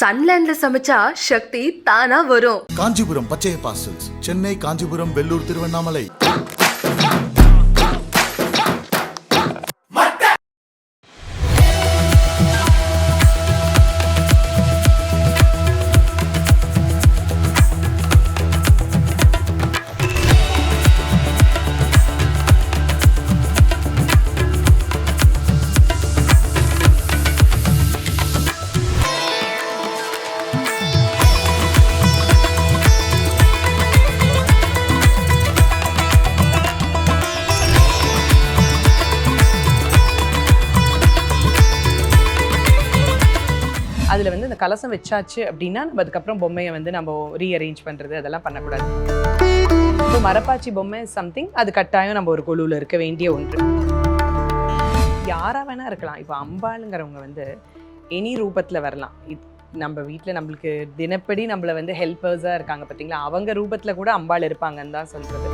சன்லேண்ட்ல சமைச்சா சக்தி தானா வரும். காஞ்சிபுரம் பச்சைய பாசல்ஸ் சென்னை காஞ்சிபுரம் வெள்ளூர் திருவண்ணாமலை. கலசம் வச்சாச்சு அப்படின்னா நம்ம அதுக்கப்புறம் பொம்மையை வந்து நம்ம ரீஅரேஞ்ச் பண்ணுறது அதெல்லாம் பண்ணக்கூடாது. இப்போ மரப்பாச்சி பொம்மை சம்திங் அது கட்டாயம் நம்ம ஒரு குழுவில் இருக்க வேண்டிய ஒன்று. யாராக வேணா இருக்கலாம். இப்போ அம்பாளுங்கிறவங்க வந்து எனி ரூபத்தில் வரலாம். இப் நம்ம வீட்டில் நம்மளுக்கு தினப்படி நம்மளை வந்து ஹெல்ப்பர்ஸாக இருக்காங்க பார்த்தீங்களா அவங்க ரூபத்தில் கூட அம்பாள் இருப்பாங்கன்னு தான் சொல்கிறது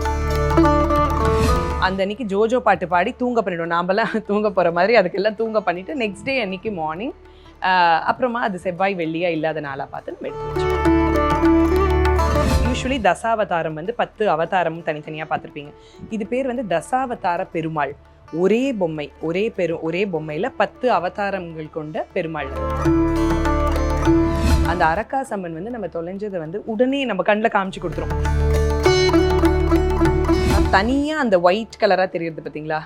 அந்த அன்னைக்கு ஜோஜோ பாட்டு பாடி தூங்க பண்ணிடும் நாமெல்லாம் தூங்க போகிற மாதிரி அதுக்கெல்லாம் தூங்க பண்ணிவிட்டு நெக்ஸ்ட் டே அன்னைக்கு மார்னிங் அப்புறமா அது செவ்வாய் வெள்ளியா இல்லாத நாளாக பார்த்து நம்ம எடுத்து வச்சுருவோம் யூஸ்வலி தசாவதாரம் வந்து பத்து அவதாரமும் தனித்தனியாக பார்த்துருப்பீங்க. இது பேர் வந்து தசாவதார பெருமாள். ஒரே பொம்மை ஒரே பெரு ஒரே பொம்மையில் பத்து அவதாரங்கள் கொண்ட பெருமாள். அந்த அரக்காசம்மன் வந்து நம்ம தொலைஞ்சதை வந்து உடனே நம்ம கண்ணில் காமிச்சு கொடுத்துரும். தனியாக அந்த ஒயிட் கலராக தெரியுது பார்த்தீங்களா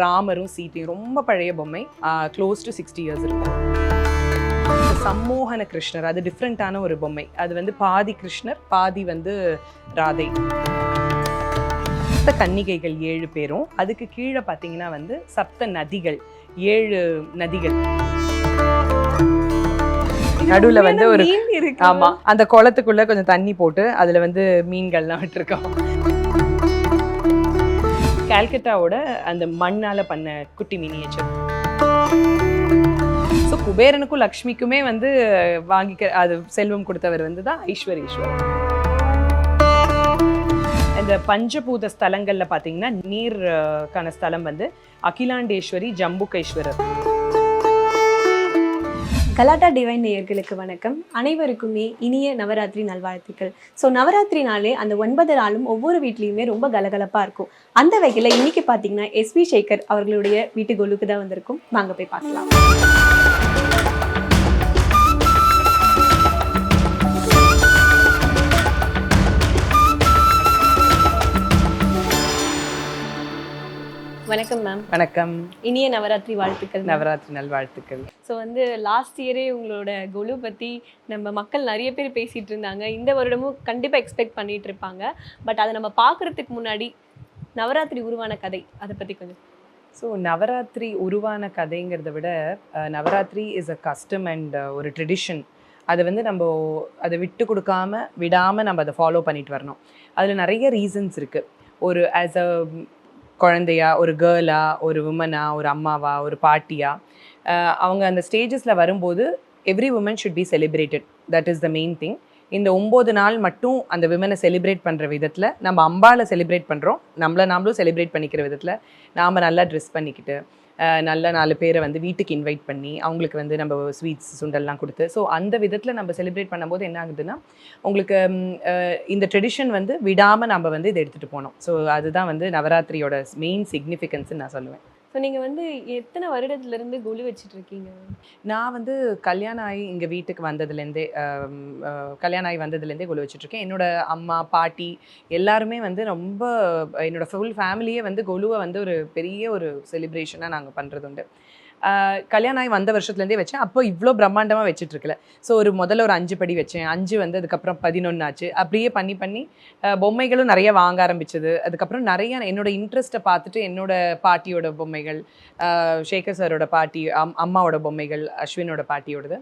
ராமரும் சீத்தையும் ரொம்ப பழைய பொம்மை. க்ளோஸ் டு சிக்ஸ்டி இயர்ஸ் இருக்கும். சம்மோகன கிருஷ்ணர் அது டிஃப்ரெண்ட்டான ஒரு பொம்மை. அது வந்து பாதி கிருஷ்ணர் பாதி வந்து ராதை. சப்த கன்னிகைகள் ஏழு பேரும். அதுக்கு கீழே பார்த்தீங்கன்னா வந்து சப்த நதிகள் ஏழு நதிகள். நடுவுல வந்து ஒரு ஆமா அந்த குளத்துக்குள்ள கொஞ்சம் தண்ணி போட்டு அதுல வந்து மீன்கள்லாம் விட்டுருக்கோம். கால்கட்டாவோட அந்த மண்ணால பண்ண குட்டி மினியேச்சர் ஸோ குபேரனுக்கும் லக்ஷ்மிக்குமே வந்து வாங்கிக்க அது செல்வம் கொடுத்தவர் வந்து தான் ஐஸ்வரீஸ்வரர் இந்த பஞ்சபூத ஸ்தலங்களில் பார்த்தீங்கன்னா நீர்க்கான ஸ்தலம் வந்து அகிலாண்டேஸ்வரி ஜம்புகேஸ்வரர். கலாட்டா டிவைன் நேயர்களுக்கு வணக்கம். அனைவருக்குமே இனிய நவராத்திரி நல்வாழ்த்துக்கள். ஸோ நவராத்திரி நாளே அந்த ஒன்பது நாளும் ஒவ்வொரு வீட்லேயுமே ரொம்ப கலகலப்பாக இருக்கும். அந்த வகையில் இன்னைக்கு பார்த்தீங்கன்னா எஸ்பி சேகர் அவர்களுடைய வீட்டு கொலுக்கு தான் வந்திருக்கும். வாங்க போய் பார்க்கலாம். வணக்கம் மேம் வணக்கம். இனிய நவராத்திரி வாழ்த்துக்கள். நவராத்திரி நல்வாழ்த்துக்கள். ஸோ வந்து லாஸ்ட் இயரே உங்களோட குலு பற்றி நம்ம மக்கள் நிறைய பேர் பேசிகிட்டு இருந்தாங்க. இந்த வருடமும் கண்டிப்பாக எக்ஸ்பெக்ட் பண்ணிட்டு இருப்பாங்க. பட் அதை நம்ம பார்க்குறதுக்கு முன்னாடி நவராத்திரி உருவான கதை அதை பற்றி கொஞ்சம். ஸோ நவராத்திரி உருவான கதைங்கிறத விட Navratri is a custom and ஒரு ட்ரெடிஷன் அதை வந்து நம்ம அதை விட்டு கொடுக்காம விடாமல் நம்ம அதை ஃபாலோ பண்ணிட்டு வரணும். அதில் நிறைய ரீசன்ஸ் இருக்குது ஒரு ஆஸ் அ குழந்தையா ஒரு கேர்ளா ஒரு உமனா ஒரு அம்மாவா ஒரு பாட்டியா அவங்க அந்த ஸ்டேஜஸில் வரும்போது every woman should be celebrated that is the main thing இந்த ஒம்பது நாள் மட்டும் அந்த விமனை செலிப்ரேட் பண்ணுற விதத்தில் நம்ம அம்பாவில் செலிப்ரேட் பண்ணுறோம் நம்மளை நாமளும் செலிப்ரேட் பண்ணிக்கிற விதத்தில் நாம் நல்லா ட்ரெஸ் பண்ணிக்கிட்டு நல்ல நாலு பேரை வந்து வீட்டுக்கு இன்வைட் பண்ணி அவங்களுக்கு வந்து நம்ம ஸ்வீட்ஸ் சுண்டல்லாம் கொடுத்து. ஸோ அந்த விதத்தில் நம்ம செலிப்ரேட் பண்ணும்போது என்ன ஆகுதுன்னா உங்களுக்கு இந்த ட்ரெடிஷன் வந்து விடாமல் நம்ம வந்து இதை எடுத்துகிட்டு போனோம். ஸோ அதுதான் வந்து நவராத்திரியோட மெயின் சிக்னிஃபிகன்ஸ்னு நான் சொல்லுவேன். ஸோ நீங்கள் வந்து எத்தனை வருடத்துலேருந்து குலு வச்சுட்டு இருக்கீங்க நான் வந்து கல்யாணம் ஆகி இங்கே வீட்டுக்கு வந்ததுலேருந்தே கல்யாணம் ஆகி வந்ததுலேருந்தே கொலு வச்சுட்ருக்கேன். என்னோட அம்மா பாட்டி எல்லாருமே வந்து ரொம்ப என்னோட ஃபுல் ஃபேமிலியே வந்து கொலுவை வந்து ஒரு பெரிய ஒரு செலிப்ரேஷனாக நாங்கள் பண்ணுறது உண்டு கல்யாணம் ஆகி வந்த வருஷத்துலேருந்தே வச்சேன். அப்போ இவ்வளோ பிரம்மாண்டமாக வச்சிட்ருக்கல. ஸோ ஒரு முதல்ல ஒரு அஞ்சு படி வச்சேன். அஞ்சு வந்து அதுக்கப்புறம் பதினொன்று ஆச்சு. அப்படியே பண்ணி பண்ணி பொம்மைகளும் நிறைய வாங்க ஆரம்பிச்சது. அதுக்கப்புறம் நிறைய என்னோட இன்ட்ரெஸ்ட்டை பார்த்துட்டு என்னோட பாட்டியோட பொம்மைகள் சேகர் சாரோட பாட்டி அம் அம்மாவோட பொம்மைகள் அஸ்வினோட பாட்டியோடது.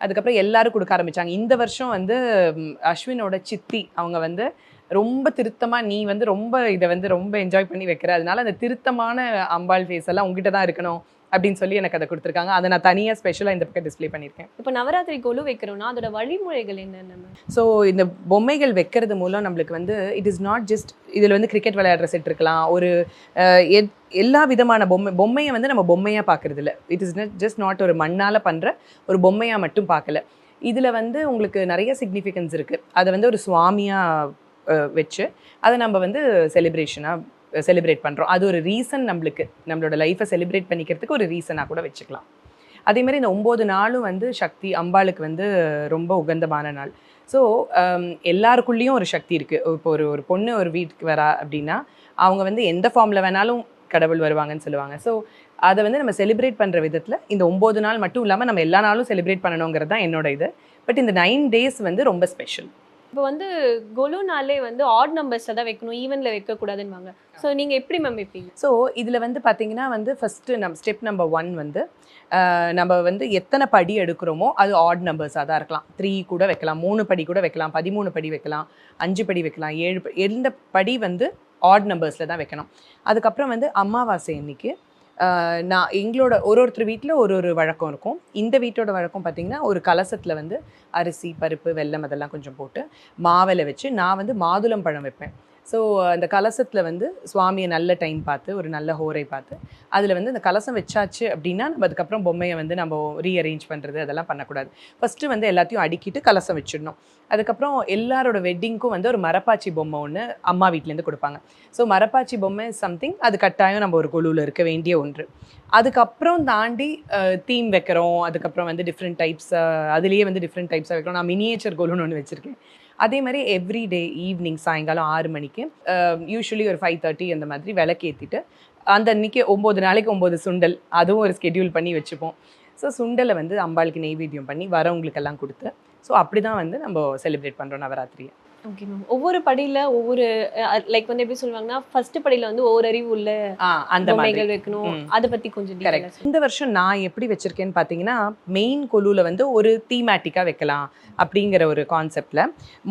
அதுக்கப்புறம் எல்லாரும் கொடுக்க ஆரம்பித்தாங்க இந்த வருஷம் வந்து அஸ்வினோட சித்தி அவங்க வந்து ரொம்ப திருத்தமாக நீ வந்து ரொம்ப இதை வந்து ரொம்ப என்ஜாய் பண்ணி வைக்கிற. அதனால அந்த திருத்தமான அம்பாள் ஃபேஸ் எல்லாம் உங்ககிட்ட தான் இருக்கணும் அப்படின்னு சொல்லி எனக்கு அதை கொடுத்துருக்காங்க. அதை நான் தனியாக ஸ்பெஷலாக இந்த பக்கம் டிஸ்ப்ளே பண்ணியிருக்கேன். இப்போ நவராத்திரி கொலு வைக்கிறோம்னா அதோட வழிமுறைகள் என்னென்ன? ஸோ இந்த பொம்மைகள் வைக்கிறது மூலம் நம்மளுக்கு வந்து இட் இஸ் நாட் ஜஸ்ட் இதில் வந்து கிரிக்கெட் விளையாடுற செட் இருக்கலாம். ஒரு எல்லா விதமான பொம்மை பொம்மையை வந்து நம்ம பொம்மையாக பார்க்கறது இல்ல. இட் இஸ் ஜஸ்ட் நாட் ஒரு மண்ணால் பண்ணுற ஒரு பொம்மையாக மட்டும் பார்க்கல. இதில் வந்து உங்களுக்கு நிறைய சிக்னிஃபிகன்ஸ் இருக்குது அதை வந்து ஒரு சுவாமியாக வச்சு அதை நம்ம வந்து செலிப்ரேஷனாக செலிப்ரேட் பண்ணுறோம் அது ஒரு ரீசன் நம்மளுக்கு. நம்மளோட லைஃப்பை செலிப்ரேட் பண்ணிக்கிறதுக்கு ஒரு ரீசனாக கூட வச்சுக்கலாம். அதே மாதிரி இந்த ஒம்பது நாளும் வந்து சக்தி அம்பாளுக்கு வந்து ரொம்ப உகந்தமான நாள். ஸோ எல்லாருக்குள்ளேயும் ஒரு சக்தி இருக்குது இப்போ ஒரு ஒரு பொண்ணு ஒரு வீட்டுக்கு வரா அப்படின்னா அவங்க வந்து எந்த ஃபார்மில் வேணாலும் கடவுள் வருவாங்கன்னு சொல்லுவாங்க. ஸோ அதை வந்து நம்ம செலிப்ரேட் பண்ணுற விதத்தில் இந்த ஒம்பது நாள் மட்டும் இல்லாமல் நம்ம எல்லா நாளும் செலிப்ரேட் பண்ணணுங்கிறது தான் என்னோட இது. பட் இந்த நைன் டேஸ் வந்து ரொம்ப ஸ்பெஷல் இப்போ வந்து கொலுனாலே வந்து ஆட் நம்பர்ஸில் தான் வைக்கணும் ஈவனில் வைக்கக்கூடாதுன்னு ஸோ நீங்கள் எப்படி மேம் வைப்பீங்க? ஸோ இதில் வந்து பார்த்தீங்கன்னா வந்து ஃபஸ்ட்டு நம் ஸ்டெப் நம்பர் ஒன் வந்து நம்ம வந்து எத்தனை படி எடுக்கிறோமோ அது ஆட் நம்பர்ஸாக தான் இருக்கலாம். த்ரீ கூட வைக்கலாம் மூணு படி கூட வைக்கலாம் பதிமூணு படி வைக்கலாம் அஞ்சு படி வைக்கலாம் ஏழு படி எந்த படி வந்து ஆட் நம்பர்ஸில் தான் வைக்கணும். அதுக்கப்புறம் வந்து அமாவாசை அன்னைக்கு நான் எங்களோட ஒரு ஒருத்தர் வீட்டில் ஒரு ஒரு வழக்கம் இருக்கும். இந்த வீட்டோட வழக்கம் பார்த்தீங்கன்னா ஒரு கலசத்தில் வந்து அரிசி பருப்பு வெல்லம் அதெல்லாம் கொஞ்சம் போட்டு மாவில் வச்சு நான் வந்து மாதுளம் பழம் வைப்பேன். ஸோ uh, அந்த கலசத்தில் வந்து சுவாமியை நல்ல டைம் பார்த்து ஒரு நல்ல ஹோரை பார்த்து அதில் வந்து அந்த கலசம் வச்சாச்சு அப்படின்னா நம்ம அதுக்கப்புறம் பொம்மையை வந்து நம்ம ரீஅரேஞ்ச் பண்ணுறது அதெல்லாம் பண்ணக்கூடாது. ஃபஸ்ட்டு வந்து எல்லாத்தையும் அடுக்கிட்டு கலசம் வச்சிடணும். அதுக்கப்புறம் எல்லாரோட வெட்டிங்க்கும் வந்து ஒரு மரப்பாச்சி பொம்மை ஒன்று அம்மா வீட்டிலேருந்து கொடுப்பாங்க. ஸோ மரப்பாச்சி பொம்மை சம்திங் அது கட்டாயம் நம்ம ஒரு குழுவில் இருக்க வேண்டிய ஒன்று. அதுக்கப்புறம் தாண்டி தீம் வைக்கிறோம். அதுக்கப்புறம் வந்து டிஃப்ரெண்ட் டைப்ஸ் அதுலேயே வந்து டிஃப்ரெண்ட் டைப்ஸாக வைக்கிறோம். நான் மினியேச்சர் கோலுன்னு ஒன்று வச்சுருக்கேன். அதே மாதிரி எவ்ரி டே ஈவினிங் சாயங்காலம் ஆறு மணிக்கு um, யூஸ்வலி ஒரு ஃபைவ் தேர்ட்டி அந்த மாதிரி விளக்கேற்றிட்டு அந்த அன்றைக்கி ஒம்பது நாளைக்கு ஒம்பது சுண்டல் அதுவும் ஒரு ஸ்கெடியூல் பண்ணி வச்சுப்போம். ஸோ சுண்டலை வந்து அம்பாளுக்கு நெய்வேத்தியம் பண்ணி வரவங்களுக்கெல்லாம் கொடுத்து ஸோ அப்படி தான் வந்து நம்ம செலிப்ரேட் பண்ணுறோம் நவராத்திரியை. ஓகே மேம் ஒவ்வொரு படியில ஒவ்வொரு லைக் வந்து எப்படி சொல்லுவாங்கன்னா ஃபர்ஸ்ட் படியில வந்து ஒவ்வொரு அறிவு உள்ள அந்த மாதிரி. பொம்மைகள் வைக்கணும். அதை பத்தி கொஞ்சம் கரெக்ட் இந்த வருஷம் நான் எப்படி வச்சிருக்கேன்னு பார்த்தீங்கன்னா மெயின் கொலுவில் வந்து ஒரு தீமேட்டிக்காக வைக்கலாம் அப்படிங்கிற ஒரு கான்செப்டில்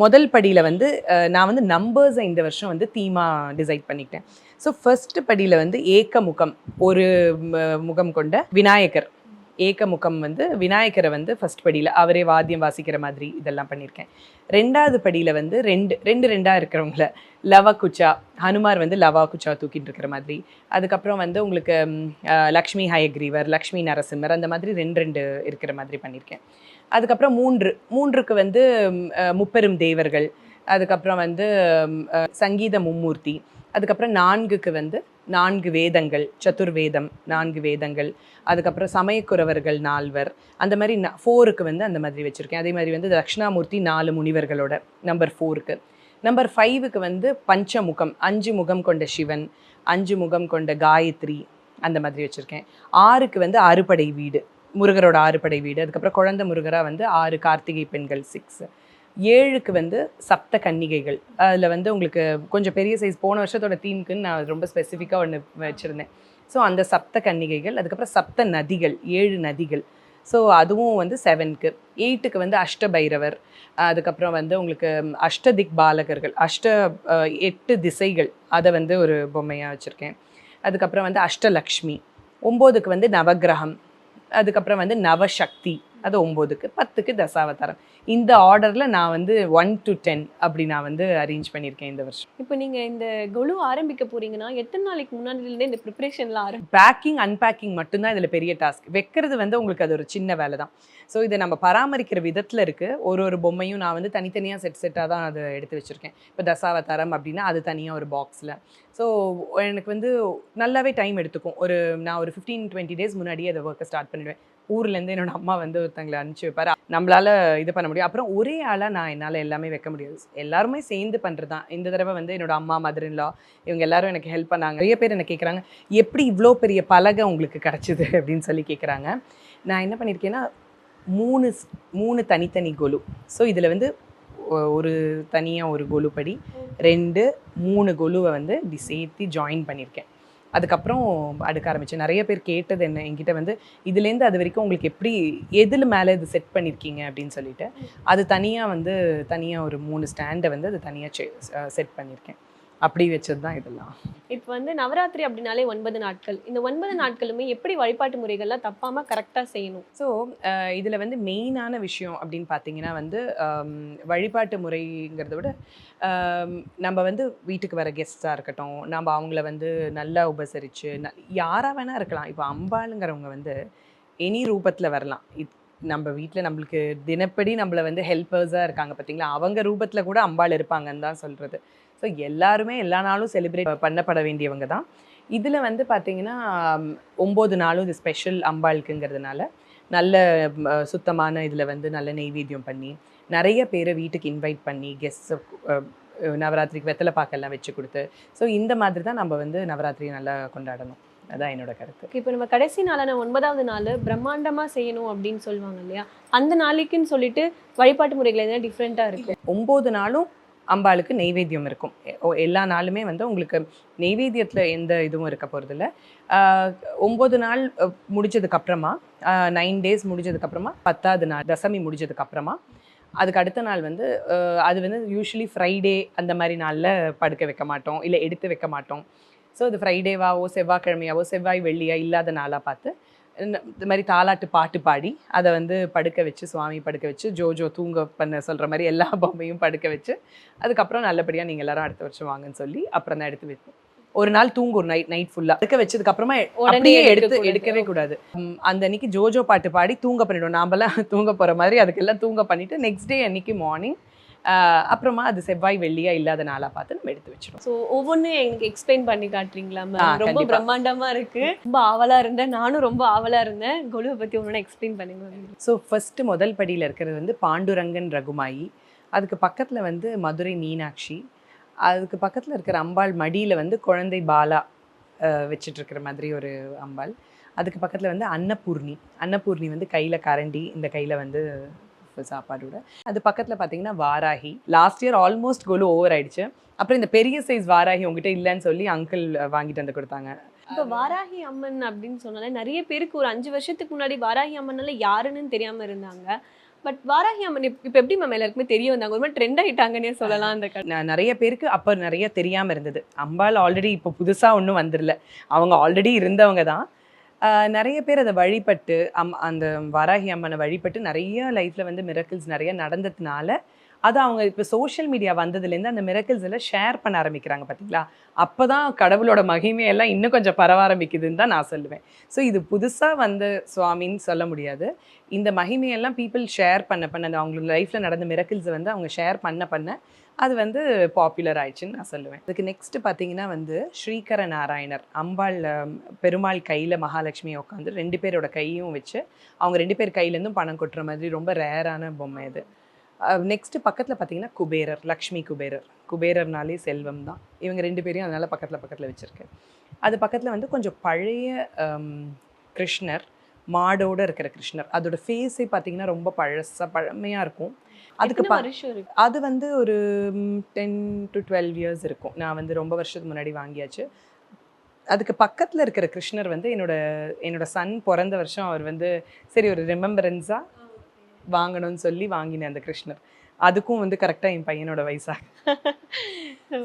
முதல் படியில் வந்து நான் வந்து நம்பர்ஸை இந்த வருஷம் வந்து தீமாக டிசைட் பண்ணிக்கிட்டேன். ஸோ ஃபர்ஸ்ட் படியில் வந்து ஏக்க முகம் ஒரு முகம் கொண்ட விநாயகர். ஏகமுகம் வந்து விநாயகரை வந்து ஃபர்ஸ்ட் படியில் அவரே வாத்தியம் வாசிக்கிற மாதிரி இதெல்லாம் பண்ணியிருக்கேன். ரெண்டாவது படியில் வந்து ரெண்டு ரெண்டு ரெண்டாக இருக்கிறவங்கள லவா குச்சா ஹனுமார் வந்து லவா குச்சா தூக்கிட்டு இருக்கிற மாதிரி. அதுக்கப்புறம் வந்து உங்களுக்கு லக்ஷ்மி ஹயக்ரீவர் லக்ஷ்மி நரசிம்மர் அந்த மாதிரி ரெண்டு ரெண்டு இருக்கிற மாதிரி பண்ணியிருக்கேன். அதுக்கப்புறம் மூன்று மூன்றுக்கு வந்து முப்பெரும் தேவர்கள். அதுக்கப்புறம் வந்து சங்கீத மும்மூர்த்தி. அதுக்கப்புறம் நான்குக்கு வந்து நான்கு வேதங்கள் சதுர்வேதம் நான்கு வேதங்கள் அதுக்கப்புறம் சமயக்குறவர்கள் நால்வர் அந்த மாதிரி ஃபோருக்கு வந்து அந்த மாதிரி வச்சுருக்கேன். அதே மாதிரி வந்து தட்சிணாமூர்த்தி நாலு முனிவர்களோட நம்பர் ஃபோருக்கு நம்பர் ஃபைவுக்கு வந்து பஞ்சமுகம் அஞ்சு முகம் கொண்ட சிவன் அஞ்சு முகம் கொண்ட காயத்ரி அந்த மாதிரி வச்சுருக்கேன். ஆறுக்கு வந்து அறுபடை வீடு முருகரோட ஆறுபடை வீடு அதுக்கப்புறம் குழந்தை முருகராக வந்து ஆறு கார்த்திகை பெண்கள் சிக்ஸ் ஏழுக்கு வந்து சப்த கன்னிகைகள். அதில் வந்து உங்களுக்கு கொஞ்சம் பெரிய சைஸ் போன வருஷத்தோட தீமுக்குன்னு நான் ரொம்ப ஸ்பெசிஃபிக்காக ஒன்று வச்சுருந்தேன். ஸோ அந்த சப்த கன்னிகைகள் அதுக்கப்புறம் சப்த நதிகள் ஏழு நதிகள். ஸோ அதுவும் வந்து செவனுக்கு எயிட்டுக்கு வந்து அஷ்டபைரவர். அதுக்கப்புறம் வந்து உங்களுக்கு அஷ்டதிக் பாலகர்கள் அஷ்ட எட்டு திசைகள். அதை வந்து ஒரு பொம்மையாக வச்சுருக்கேன். அதுக்கப்புறம் வந்து அஷ்டலக்ஷ்மி. ஒம்போதுக்கு வந்து நவக்கிரகம் அதுக்கப்புறம் வந்து நவசக்தி. அது ஒம்போதுக்கு பத்துக்கு தசாவதாரம். இந்த ஆர்டரில் நான் வந்து ஒன் டு டென் அப்படி நான் வந்து அரேஞ்ச் பண்ணியிருக்கேன் இந்த வருஷம். இப்போ நீங்க இந்த கொலு ஆரம்பிக்க போறீங்கன்னா எத்தனை நாளைக்கு முன்னாடில இருந்தே இந்த ப்ரிப்பரேஷன்லாம் ஆரம்பி பேக்கிங் அன்பேக்கிங் மட்டும்தான் இதில் பெரிய டாஸ்க் வைக்கிறது வந்து உங்களுக்கு அது ஒரு சின்ன வேலை தான். ஸோ இதை நம்ம பராமரிக்கிற விதத்தில் இருக்குது ஒரு ஒரு பொம்மையும் நான் வந்து தனித்தனியாக செட் செட்டாக தான் அதை எடுத்து வச்சுருக்கேன். இப்போ தசாவதாரம் அப்படின்னா அது தனியாக ஒரு பாக்ஸில் ஸோ எனக்கு வந்து நல்லாவே டைம் எடுத்துக்கும். ஒரு நான் ஒரு ஃபிஃப்டீன் டுவெண்ட்டி டேஸ் முன்னாடியே அதை ஒர்க்கை ஸ்டார்ட் பண்ணிடுவேன். ஊர்லேருந்து என்னோட அம்மா வந்து ஒருத்தங்களை அனுப்பிச்சி வைப்பார். நம்மளால் இது பண்ண முடியும். அப்புறம் ஒரே ஆளாக நான் என்னால் எல்லாமே வைக்க முடியாது. எல்லாருமே சேர்ந்து பண்ணுறது தான் இந்த தடவை வந்து என்னோட அம்மா மதுரின்லா இவங்க எல்லாரும் எனக்கு ஹெல்ப் பண்ணாங்க. நிறைய பேர் என்ன கேட்குறாங்க எப்படி இவ்வளோ பெரிய பலகை உங்களுக்கு கிடச்சிது? அப்படின்னு சொல்லி கேட்குறாங்க நான் என்ன பண்ணியிருக்கேன்னா மூணு மூணு தனித்தனி கொலு. ஸோ இதில் வந்து ஒரு தனியாக ஒரு கொலு படி ரெண்டு மூணு கொலுவை வந்து இப்படி சேர்த்து ஜாயின் பண்ணியிருக்கேன் அதுக்கப்புறம் அடுக்க ஆரம்பித்தேன் நிறைய பேர் கேட்டது என்ன என்கிட்ட வந்து இதுலேருந்து அது வரைக்கும் உங்களுக்கு எப்படி எதில் மேலே இது செட் பண்ணியிருக்கீங்க அப்படின்னு சொல்லிட்டு. அது தனியாக வந்து தனியாக ஒரு மூணு ஸ்டாண்டை வந்து அது தனியாக செட் பண்ணியிருக்கேன் அப்படி வச்சது தான் இதெல்லாம். இப்போ வந்து நவராத்திரி அப்படின்னாலே ஒன்பது நாட்கள். இந்த ஒன்பது நாட்களுமே எப்படி வழிபாட்டு முறைகள்லாம் தப்பாம கரெக்டா செய்யணும்? ஸோ இதில் வந்து மெயினான விஷயம் அப்படின்னு பார்த்தீங்கன்னா வந்து வழிபாட்டு முறைங்கிறத விட நம்ம வந்து வீட்டுக்கு வர கெஸ்ட்டாக இருக்கட்டும் நம்ம அவங்கள வந்து நல்லா உபசரித்து ந யாராக வேணால் இருக்கலாம். இப்போ அம்பாளுங்கிறவங்க வந்து எனி ரூபத்தில் வரலாம். இத் நம்ம வீட்டில் நம்மளுக்கு தினப்படி நம்மள வந்து ஹெல்ப்பர்ஸாக இருக்காங்க பார்த்தீங்களா அவங்க ரூபத்தில் கூட அம்பாள் இருப்பாங்கன்னு தான் சொல்கிறது ஸோ எல்லாருமே எல்லா நாளும் செலிப்ரேட் பண்ணப்பட வேண்டியவங்க தான். இதில் வந்து பார்த்தீங்கன்னா ஒம்பது நாளும் இது ஸ்பெஷல் அம்பாளுக்குங்கிறதுனால நல்ல சுத்தமான இதில் வந்து நல்ல நெய்வேத்தியம் பண்ணி நிறைய பேரை வீட்டுக்கு இன்வைட் பண்ணி கெஸ்ட்ஸை நவராத்திரிக்கு வெத்தலை பாக்கெல்லாம் வச்சு கொடுத்து ஸோ இந்த மாதிரி தான் நம்ம வந்து நவராத்திரியை நல்லா கொண்டாடணும். அதான் என்னோட கருத்து. இப்போ நம்ம கடைசி நாளான ஒன்பதாவது நாள் பிரம்மாண்டமா செய்யணும் அப்படின்னு சொல்லுவாங்க இல்லையா? அந்த நாளைக்குன்னு சொல்லிட்டு வழிபாட்டு முறைகள் எதனா டிஃப்ரெண்ட்டாக இருக்கும் ஒம்பது நாளும் அம்பாளுக்கு நெய்வேத்தியம் இருக்கும். எ- ஓ- எல்லா நாளுமே வந்து உங்களுக்கு நெய்வேத்தியத்தில் எந்த இதுவும் இருக்க போகிறதில்ல ஒம்பது நாள் முடிஞ்சதுக்கப்புறமா நைன் டேஸ் முடிஞ்சதுக்கப்புறமா பத்தாவது நாள் தசமி முடிஞ்சதுக்கப்புறமா அதுக்கு அடுத்த நாள் வந்து அது வந்து யூஸ்வலி ஃப்ரைடே அந்த மாதிரி நாளில் படுக்க வைக்க மாட்டோம். இல்லை எடுத்து வைக்க மாட்டோம். ஸோ அது ஃப்ரைடேவாவோ செவ்வாய்க்கிழமையாவோ செவ்வாய் வெள்ளியாக இல்லாத நாளாக பார்த்து இந்த மாதிரி தாலாட்டு பாட்டு பாடி அதை வந்து படுக்க வச்சு சுவாமி படுக்க வச்சு ஜோஜோ தூங்க பண்ண சொல்கிற மாதிரி எல்லா பொம்மையும் படுக்க வச்சு அதுக்கப்புறம் நல்லபடியாக நீங்கள் எல்லாரும் அடுத்த வருஷம் வாங்கன்னு சொல்லி அப்புறம் தான் எடுத்து வைப்போம். ஒரு நாள் தூங்கும் நைட் நைட் ஃபுல்லாக படுக்க வச்சதுக்கு அப்புறமா அப்படியே எடுத்து. எடுக்கவே கூடாது. அந்த அன்னைக்கு ஜோஜோ பாட்டு பாடி தூங்க பண்ணிடுவோம். நாமெல்லாம் தூங்க போகிற மாதிரி அதுக்கெல்லாம் தூங்க பண்ணிட்டு நெக்ஸ்ட் டே அன்னைக்கு மார்னிங் அப்புறமா அது செவ்வாய் வெள்ளியா இல்லாத நாளாக பார்த்து நம்ம எடுத்து வச்சிடும் ஸோ ஒவ்வொன்றும் எனக்கு எக்ஸ்பிளைன் பண்ணி காட்டுறீங்களா ரொம்ப. பிரம்மாண்டமா இருக்கு. ரொம்ப ஆவலா இருந்தேன். நானும் ரொம்ப ஆவலா இருந்தேன். கொலுவை பத்தி ஒன்று எக்ஸ்பிளைன் பண்ணுங்க. ஸோ ஃபஸ்ட்டு முதல் படியில் இருக்கிறது வந்து பாண்டுரங்கன் ரகுமாயி. அதுக்கு பக்கத்தில் வந்து மதுரை மீனாட்சி. அதுக்கு பக்கத்தில் இருக்கிற அம்பாள் மடியில் வந்து குழந்தை பாலா வச்சிட்டு இருக்கிற மாதிரி ஒரு அம்பாள். அதுக்கு பக்கத்தில் வந்து அன்னபூர்ணி. அன்னபூர்ணி வந்து கையில் கரண்டி. இந்த கையில் வந்து சாப்பாடோட. அது பக்கத்தில் பார்த்தீங்கன்னா Varahi. Last year almost Golu over ஆயிடுச்சு. அப்புறம் இந்த பெரிய சைஸ் வாராகி உங்ககிட்ட இல்லைன்னு சொல்லி அங்கிள் வாங்கிட்டு வந்து கொடுத்தாங்க. இப்போ வாராகி அம்மன் அப்படின்னு சொன்னாலே நிறைய பேருக்கு ஒரு அஞ்சு வருஷத்துக்கு முன்னாடி வாராகி அம்மன்னால யாருன்னு தெரியாம இருந்தாங்க. பட் வாராகி அம்மன் இப்ப எப்படி மேம் எல்லாருக்குமே தெரிய வந்தாங்க? ஒரு மாதிரி ட்ரெண்ட் ஆயிட்டாங்கன்னே சொல்லலாம் அந்த நிறைய பேருக்கு அப்போ நிறைய தெரியாமல் இருந்தது. அம்பாள் ஆல்ரெடி இப்போ புதுசாக ஒன்றும் வந்துடல அவங்க ஆல்ரெடி இருந்தவங்க தான். நிறைய பேர் அதை வழிபட்டு அம் அந்த வராகி அம்மனை வழிபட்டு நிறைய லைஃப்பில் வந்து மிரக்கிள்ஸ் நிறைய நடந்ததுனால அது அவங்க இப்போ சோஷியல் மீடியா வந்ததுலேருந்து அந்த மிரக்கிள்ஸ் எல்லாம் ஷேர் பண்ண ஆரம்பிக்கிறாங்க பார்த்தீங்களா அப்போ தான் கடவுளோட மகிமையெல்லாம் இன்னும் கொஞ்சம் பரவ ஆரம்பிக்குதுன்னு தான் நான் சொல்லுவேன். ஸோ இது புதுசாக வந்த சுவாமின்னு சொல்ல முடியாது. இந்த மகிமையெல்லாம் பீப்புள் ஷேர் பண்ண பண்ண அந்த அவங்களோட லைஃப்பில் நடந்த மிரக்கிள்ஸை வந்து அவங்க ஷேர் பண்ண பண்ண அது வந்து பாப்புலர் ஆயிடுச்சுன்னு நான் சொல்லுவேன். அதுக்கு நெக்ஸ்ட் பார்த்தீங்கன்னா வந்து ஸ்ரீகர நாராயணர் அம்பாள் பெருமாள் கையில் மகாலட்சுமியை உட்காந்து ரெண்டு பேரோட கையும் வச்சு அவங்க ரெண்டு பேர் கையிலேருந்தும் பணம் கொட்டுற மாதிரி ரொம்ப ரேரான பொம்மை அது. நெக்ஸ்ட்டு பக்கத்தில் பார்த்தீங்கன்னா குபேரர் லக்ஷ்மி குபேரர். குபேரர்னாலே செல்வம் தான். இவங்க ரெண்டு பேரையும் அதனால் பக்கத்தில் பக்கத்தில் வச்சுருக்கேன் அது பக்கத்தில் வந்து கொஞ்சம் பழைய கிருஷ்ணர் மாடோடு இருக்கிற கிருஷ்ணர். அதோட ஃபேஸே பார்த்தீங்கன்னா ரொம்ப பழச பழமையாக இருக்கும். அதுக்கு அது வந்து ஒரு டென் டு டுவெல் இயர்ஸ் இருக்கும். நான் வந்து ரொம்ப வருஷத்துக்கு முன்னாடி வாங்கியாச்சு. அதுக்கு பக்கத்தில் இருக்கிற கிருஷ்ணர் வந்து என்னோட என்னோட சன் பிறந்த வருஷம் அவர் வந்து சரி ஒரு ரிமெம்பரன்ஸாக வாங்கணும்னு சொல்லி வாங்கினேன் அந்த கிருஷ்ணர். அதுக்கும் வந்து கரெக்டாக என் பையனோட வயசாக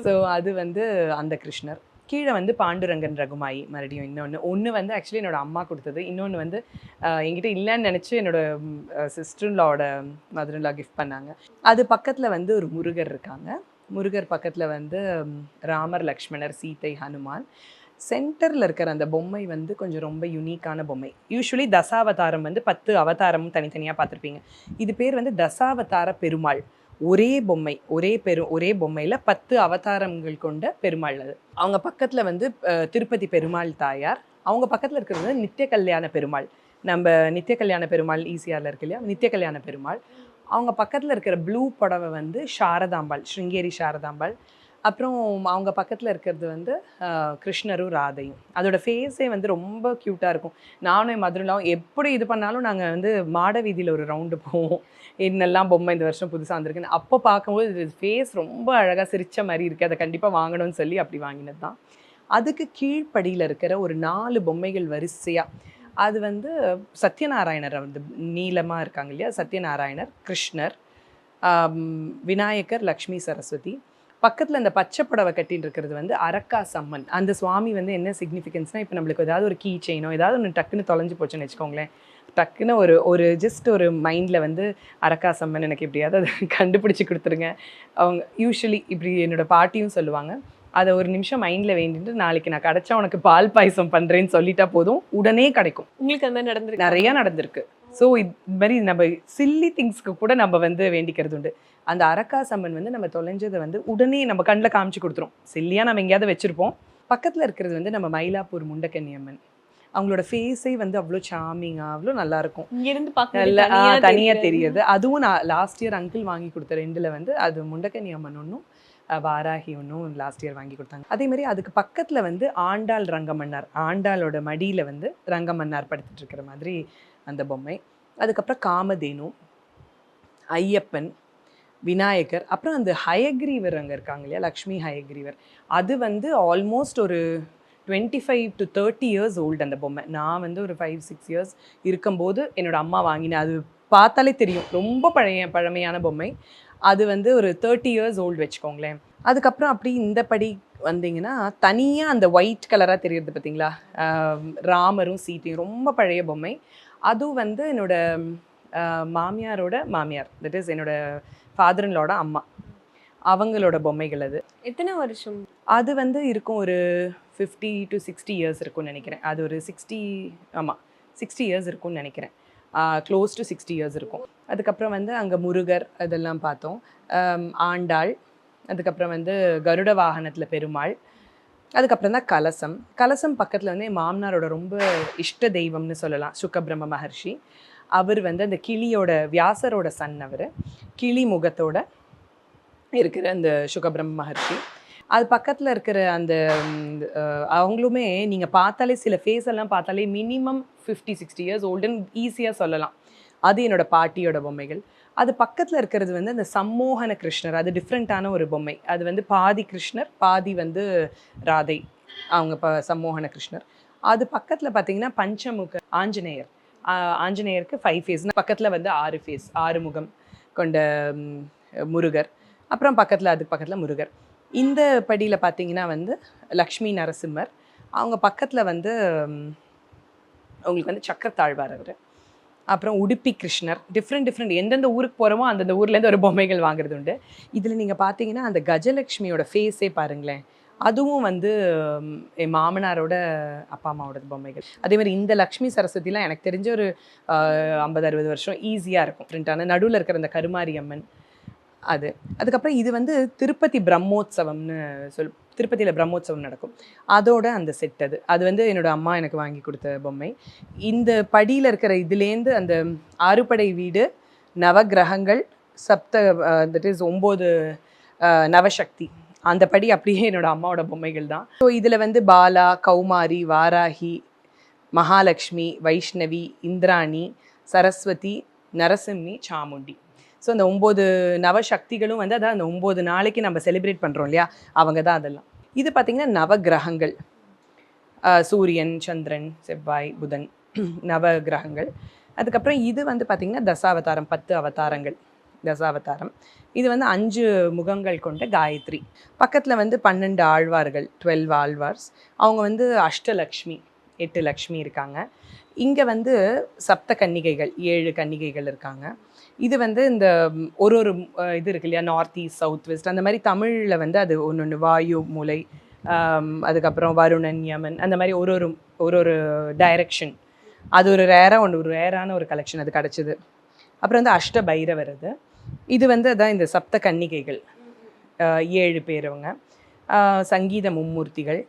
ஸோ அது வந்து அந்த கிருஷ்ணர். கீழே வந்து பாண்டுரங்கன் ரகுமாயி மறுபடியும் இன்னொன்று ஒன்று வந்து ஆக்சுவலி என்னோட அம்மா கொடுத்தது. இன்னொன்று வந்து என்கிட்ட இல்லைன்னு நினச்சி என்னோட சிஸ்டர்லாவோட மதர்லா கிஃப்ட் பண்ணாங்க. அது பக்கத்தில் வந்து ஒரு முருகர் இருக்காங்க. முருகர் பக்கத்தில் வந்து ராமர் லக்ஷ்மணர் சீதை ஹனுமான். சென்டரில் இருக்கிற அந்த பொம்மை வந்து கொஞ்சம் ரொம்ப யூனிக்கான பொம்மை. யூஸ்வலி தசாவதாரம் வந்து பத்து அவதாரமும் தனித்தனியாக பார்த்துருப்பீங்க. இது பேர் வந்து தசாவதார பெருமாள். ஒரே பொம்மை ஒரே பெரு ஒரே பொம்மையில் பத்து அவதாரங்கள் கொண்ட பெருமாள் அது. அவங்க பக்கத்தில் வந்து திருப்பதி பெருமாள் தாயார். அவங்க பக்கத்தில் இருக்கிறது வந்து நித்திய கல்யாண பெருமாள். நம்ம நித்திய கல்யாண பெருமாள் ஈஸியாரில் இருக்கு இல்லையா? நித்திய கல்யாண பெருமாள். அவங்க பக்கத்தில் இருக்கிற ப்ளூ புடவை வந்து சாரதாம்பாள் ஸ்ருங்கேரி சாரதாம்பாள். அப்புறம் அவங்க பக்கத்தில் இருக்கிறது வந்து கிருஷ்ணரும் ராதையும். அதோட ஃபேஸே வந்து ரொம்ப க்யூட்டாக இருக்கும். நானும் என் மதுரலாவும் எப்படி இது பண்ணாலும் நாங்கள் வந்து மாட வீதியில் ஒரு ரவுண்டு போவோம். என்னெல்லாம் பொம்மை இந்த வருஷம் புதுசாக வந்திருக்குன்னு. அப்போ பார்க்கும்போது இது ஃபேஸ் ரொம்ப அழகாக சிரிச்ச மாதிரி இருக்குது அதை கண்டிப்பாக வாங்கணும்னு சொல்லி அப்படி வாங்கினது தான். அதுக்கு கீழ்ப்படியில் இருக்கிற ஒரு நாலு பொம்மைகள் வரிசையாக அது வந்து சத்யநாராயணர் வந்து நீளமாக இருக்காங்க இல்லையா? சத்யநாராயணர் கிருஷ்ணர் விநாயகர் லக்ஷ்மி சரஸ்வதி. பக்கத்தில் இந்த பச்சை புடவை கட்டின்னு இருக்கிறது வந்து அரக்கா சம்மன். அந்த சுவாமி வந்து என்ன சிக்னிஃபிகன்ஸ்னால் இப்போ நம்மளுக்கு ஏதாவது ஒரு கீ செயினோ ஏதாவது ஒன்று டக்குன்னு தொலைஞ்சு போச்சுன்னு வச்சுக்கோங்களேன். டக்குன்னு ஒரு ஒரு ஜஸ்ட் ஒரு மைண்டில் வந்து அரக்கா சம்மன் எனக்கு எப்படியாவது அதை கண்டுபிடிச்சி கொடுத்துருங்க. அவங்க யூஸ்வலி இப்படி என்னோட பாட்டியும் சொல்லுவாங்க. அதை ஒரு நிமிஷம் மைண்டில் வேண்டிட்டு நாளைக்கு நான் கிடச்சா உனக்கு பால் பாயசம் பண்ணுறேன்னு சொல்லிட்டா போதும் உடனே கிடைக்கும். உங்களுக்கு அந்த நடந்திருக்கு? நிறைய நடந்திருக்கு. ஸோ இது மாதிரி நம்ம சில்லி திங்ஸ்க்கு கூட நம்ம வந்து வேண்டிக்கிறது உண்டு அந்த அரக்காசம்மன் வந்து நம்ம தொலைஞ்சதை வந்து உடனே நம்ம கண்ணில் காமிச்சு கொடுத்துரும். சில்லியாக நம்ம எங்கேயாவது வச்சுருப்போம். பக்கத்தில் இருக்கிறது வந்து நம்ம மயிலாப்பூர் முண்டக்கன்னி அம்மன் அவங்களோட ஃபேஸே வந்து அவ்வளோ சாமிங்காக அவ்வளோ நல்லா இருக்கும். இங்கிருந்து பார்க்க தனியாக தெரியுது. அதுவும் நான் லாஸ்ட் இயர் அங்கிள் வாங்கி கொடுத்த ரெண்டில் வந்து அது முண்டக்கன்னி அம்மன் ஒன்றும் வாராகி ஒன்றும் லாஸ்ட் இயர் வாங்கி கொடுத்தாங்க. அதே மாதிரி அதுக்கு பக்கத்தில் வந்து ஆண்டாள் ரங்கமன்னார் ஆண்டாளோட மடியில் வந்து ரங்கமன்னார் படுத்துட்டு இருக்கிற மாதிரி அந்த பொம்மை. அதுக்கப்புறம் காமதேனு ஐயப்பன் விநாயகர். அப்புறம் அந்த ஹயக்ரீவர் அங்கே இருக்காங்க இல்லையா? லக்ஷ்மி ஹயக்ரீவர். அது வந்து ஆல்மோஸ்ட் ஒரு twenty five to thirty years old அந்த பொம்மை. நான் வந்து ஒரு ஃபைவ் சிக்ஸ் இயர்ஸ் இருக்கும்போது என்னோட அம்மா வாங்கினேன் அது பார்த்தாலே தெரியும். ரொம்ப பழைய பழமையான பொம்மை. அது வந்து ஒரு தேர்ட்டி இயர்ஸ் ஓல்டு வச்சுக்கோங்களேன். அதுக்கப்புறம் அப்படி இந்த படி வந்தீங்கன்னா தனியாக அந்த ஒயிட் கலராக தெரியுது பார்த்தீங்களா? ராமரும் சீட்டையும். ரொம்ப பழைய பொம்மை. அதுவும் வந்து என்னோட மாமியாரோட மாமியார். தட் இஸ் என்னோட ஃபாதர்லோட அம்மா. அவங்களோட பொம்மைகள் அது. எத்தனை வருஷம்? அது வந்து இருக்கும் ஒரு ஃபிஃப்டி டு சிக்ஸ்டி இயர்ஸ் இருக்கும்னு நினைக்கிறேன். அது ஒரு சிக்ஸ்டி ஆமாம் சிக்ஸ்டி இயர்ஸ் இருக்கும்னு நினைக்கிறேன். க்ளோஸ் டு சிக்ஸ்டி இயர்ஸ் இருக்கும். அதுக்கப்புறம் வந்து அங்கே முருகர் அதெல்லாம் பார்த்தோம். ஆண்டாள் அதுக்கப்புறம் வந்து கருட வாகனத்தில் பெருமாள் அதுக்கப்புறம் தான் கலசம். கலசம் பக்கத்தில் வந்து என் மாமனாரோட ரொம்ப இஷ்ட தெய்வம்னு சொல்லலாம் சுக்கபிரம்ம மகர்ஷி. அவர் வந்து அந்த கிளியோட வியாசரோட சன் அவர். கிளி முகத்தோட இருக்கிற அந்த சுகபிரம் மகர்ஷி. அது பக்கத்தில் இருக்கிற அந்த அவங்களுமே நீங்கள் பார்த்தாலே சில ஃபேஸ் எல்லாம் பார்த்தாலே மினிமம் ஃபிஃப்டி சிக்ஸ்டி இயர்ஸ் ஓல்டுன்னு ஈஸியாக சொல்லலாம். அது என்னோட பாட்டியோட பொம்மைகள். அது பக்கத்தில் இருக்கிறது வந்து அந்த சம்மோகன கிருஷ்ணர். அது டிஃப்ரெண்ட்டான ஒரு பொம்மை. அது வந்து பாதி கிருஷ்ணர் பாதி வந்து ராதை. அவங்க ப சம்மோகன கிருஷ்ணர். அது பக்கத்தில் பார்த்தீங்கன்னா பஞ்சமுக ஆஞ்சநேயர். ஆஞ்சநேயருக்கு ஃபைவ் ஃபேஸ் பக்கத்தில் வந்து ஆறு ஃபேஸ் ஆறு முகம் கொண்ட முருகர். அப்புறம் பக்கத்தில் அதுக்கு பக்கத்தில் முருகர். இந்த படியில் பார்த்தீங்கன்னா வந்து லக்ஷ்மி நரசிம்மர். அவங்க பக்கத்தில் வந்து உங்களுக்கு வந்து சக்கரத்தாழ்வார் அவர். அப்புறம் உடுப்பி கிருஷ்ணர். டிஃப்ரெண்ட் டிஃப்ரெண்ட் எந்தெந்த ஊருக்கு போகிறோமோ அந்தந்த ஊர்லேருந்து ஒரு பொம்மைகள் வாங்குறது உண்டு இதில் நீங்கள் பார்த்தீங்கன்னா அந்த கஜலக்ஷ்மியோட ஃபேஸே பாருங்களேன். அதுவும் வந்து என் மாமனாரோட அப்பா அம்மாவோட பொம்மைகள். அதே மாதிரி இந்த லக்ஷ்மி சரஸ்வதிலாம் எனக்கு தெரிஞ்ச ஒரு ஐம்பது அறுபது வருஷம் ஈஸியாக இருக்கும். டிஃப்ரெண்ட்டான நடுவில் இருக்கிற அந்த கருமாரி அம்மன் அது. அதுக்கப்புறம் இது வந்து திருப்பதி பிரம்மோத்சவம்னு சொல் திருப்பதியில் பிரம்மோத்சவம் நடக்கும். அதோட அந்த செட் அது. அது வந்து என்னோடய அம்மா எனக்கு வாங்கி கொடுத்த பொம்மை. இந்த படியில் இருக்கிற இதுலேருந்து அந்த ஆறுபடை வீடு நவக்கிரகங்கள் சப்த தட் இஸ் ஒம்பது நவசக்தி அந்த படி அப்படியே என்னோட அம்மாவோட பொம்மைகள் தான். ஸோ இதில் வந்து பாலா கௌமாரி வாராகி மகாலட்சுமி வைஷ்ணவி இந்திராணி சரஸ்வதி நரசிம்மி சாமுண்டி. ஸோ அந்த ஒம்பது நவசக்திகளும் வந்து அதான் அந்த ஒம்பது நாளைக்கு நம்ம செலிப்ரேட் பண்ணுறோம் இல்லையா? அவங்க தான் அதெல்லாம். இது பார்த்திங்கன்னா நவ கிரகங்கள் சூரியன் சந்திரன் செவ்வாய் புதன் நவ கிரகங்கள் அதுக்கப்புறம் இது வந்து பார்த்திங்கன்னா தசாவதாரம் பத்து அவதாரங்கள். தசாவதாரம். இது வந்து அஞ்சு முகங்கள் கொண்ட காயத்ரி. பக்கத்தில் வந்து பன்னெண்டு ஆழ்வார்கள் டுவெல் ஆழ்வார்ஸ். அவங்க வந்து அஷ்டலக்ஷ்மி எட்டு லக்ஷ்மி இருக்காங்க. இங்கே வந்து சப்த கன்னிகைகள் ஏழு கன்னிகைகள் இருக்காங்க. இது வந்து இந்த ஒரு ஒரு இது இருக்கு இல்லையா? நார்த் ஈஸ்ட் சவுத் வெஸ்ட் அந்த மாதிரி தமிழில் வந்து அது ஒன்று ஒன்று வாயு மூலை அதுக்கப்புறம் வருணன் யமன் அந்த மாதிரி ஒரு ஒரு ஒரு ஒரு டைரக்ஷன் அது ஒரு ரேராக ஒன்று ஒரு ரேரான ஒரு கலெக்ஷன் அது கிடச்சிது. அப்புறம் வந்து அஷ்ட பைரவர் அது. இது வந்து அதான் இந்த சப்த கன்னிகைகள். ஏழு பேர் அவங்க. சங்கீத மும்மூர்த்திகள்.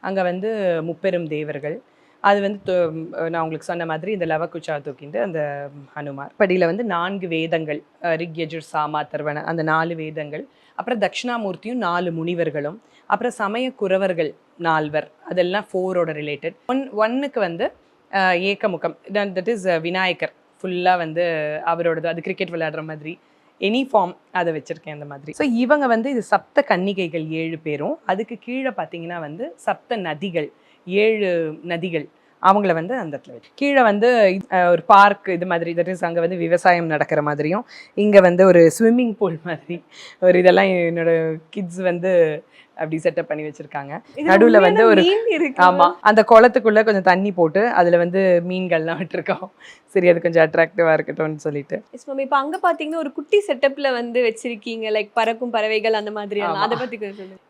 அங்கே வந்து முப்பெரும் தேவர்கள். அது வந்து தொ- நான் உங்களுக்கு சொன்ன மாதிரி இந்த லவக்குச்சா தூக்கிண்டு அந்த ஹனுமார். படியில் வந்து நான்கு வேதங்கள் ரிக்யஜுர் ரிக் சாமா தர்வன அந்த நாலு வேதங்கள். அப்புறம் தட்சிணாமூர்த்தியும் நாலு முனிவர்களும். அப்புறம் சமய குறவர்கள் நால்வர். அதெல்லாம் ஃபோரோட ரிலேட்டட் ஒன் ஒன்னுக்கு வந்து ஏக்கமுகம் தட் இஸ் விநாயகர். ஃபுல்லாக வந்து அவரோடது அது கிரிக்கெட் விளையாடுற மாதிரி எனி ஃபார்ம் அதை வச்சுருக்கேன் அந்த மாதிரி. ஸோ இவங்க வந்து இது சப்த கன்னிகைகள் ஏழு பேரும். அதுக்கு கீழே பார்த்தீங்கன்னா வந்து சப்த நதிகள் ஏழு நதிகள் அவங்கள வந்து அந்த இடத்துல வச்சு. கீழே வந்து ஒரு பார்க் இது மாதிரி தட் இஸ் அங்கே வந்து விவசாயம் நடக்கிற மாதிரியும் இங்கே வந்து ஒரு ஸ்விம்மிங் பூல் மாதிரி ஒரு இதெல்லாம் என்னோட கிட்ஸ் வந்து அப்படி செட்டப் பண்ணி வச்சிருக்காங்க. நடுவுல வந்து ஒரு ஆமா அந்த குளத்துக்குள்ள கொஞ்சம் தண்ணி போட்டு அதுல வந்து மீன்கள்லாம் விட்டுருக்கோம். சரி அது கொஞ்சம் அட்ராக்டிவா இருக்கட்டும்னு சொல்லிட்டு. எஸ் மேம் இப்போ அங்க பாத்தீங்கன்னா ஒரு குட்டி செட்டப்ல வந்து வச்சிருக்கீங்க லைக் பறக்கும் பறவைகள் அந்த மாதிரி. அதை பத்தி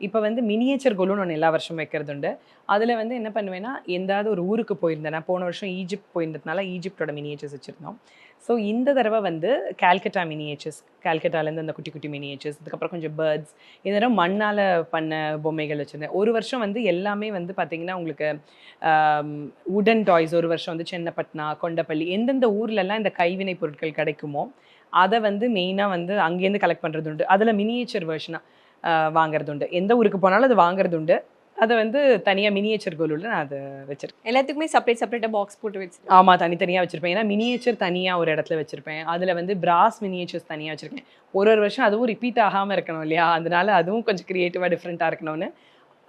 இப்போ வந்து மினியேச்சர் கோலுன்னு ஒன்று எல்லா வருஷமும் வைக்கிறது உண்டு. அதில் வந்து என்ன பண்ணுவேன்னா எந்தாவது ஒரு ஊருக்கு போயிருந்தேன். நான் போன வருஷம் ஈஜிப்ட் போயிருந்ததுனால ஈஜிப்டோட மினியேச்சர்ஸ் வச்சுருந்தோம். ஸோ இந்த தடவை வந்து கேல்கட்டா மினியேச்சர்ஸ் கேல்கட்டாலேருந்து அந்த குட்டி குட்டி மினியேச்சர்ஸ் அதுக்கப்புறம் கொஞ்சம் பேர்ட்ஸ் இந்த தடவை மண்ணால் பண்ண பொம்மைகள் வச்சுருந்தேன். ஒரு வருஷம் வந்து எல்லாமே வந்து பார்த்திங்கன்னா உங்களுக்கு உடன் டாய்ஸ் ஒரு வருஷம் வந்து சென்னப்பட்னா கொண்டப்பள்ளி எந்தெந்த ஊர்லெல்லாம் இந்த கைவினை பொருட்கள் கிடைக்குமோ அதை வந்து மெயினாக வந்து அங்கேருந்து கலெக்ட் பண்ணுறது உண்டு அதில் மினியேச்சர் வேர்ஷனாக வாங்குறது உண்டு எந்த ஊருக்கு போனாலும் அது வாங்குறது உண்டு அதை வந்து தனியாக மினியேச்சர் கோலுள்ள நான் அதை வச்சிருக்கேன். எல்லாத்துக்குமே செப்பரேட் செப்பரேட்டா பாக்ஸ் போட்டு வச்சு ஆமாம் தனித்தனியாக வச்சிருப்பேன். ஏன்னா மினியேச்சர் தனியாக ஒரு இடத்துல வச்சிருப்பேன். அதில் வந்து பிராஸ் மினியேச்சர்ஸ் தனியாக வச்சிருக்கேன். ஒரு ஒரு வருஷம் அதுவும் ரிப்பீட் ஆகாமல் இருக்கணும் இல்லையா? அதனால அதுவும் கொஞ்சம் க்ரியேட்டிவாக டிஃப்ரெண்ட்டாக இருக்கணும்னு.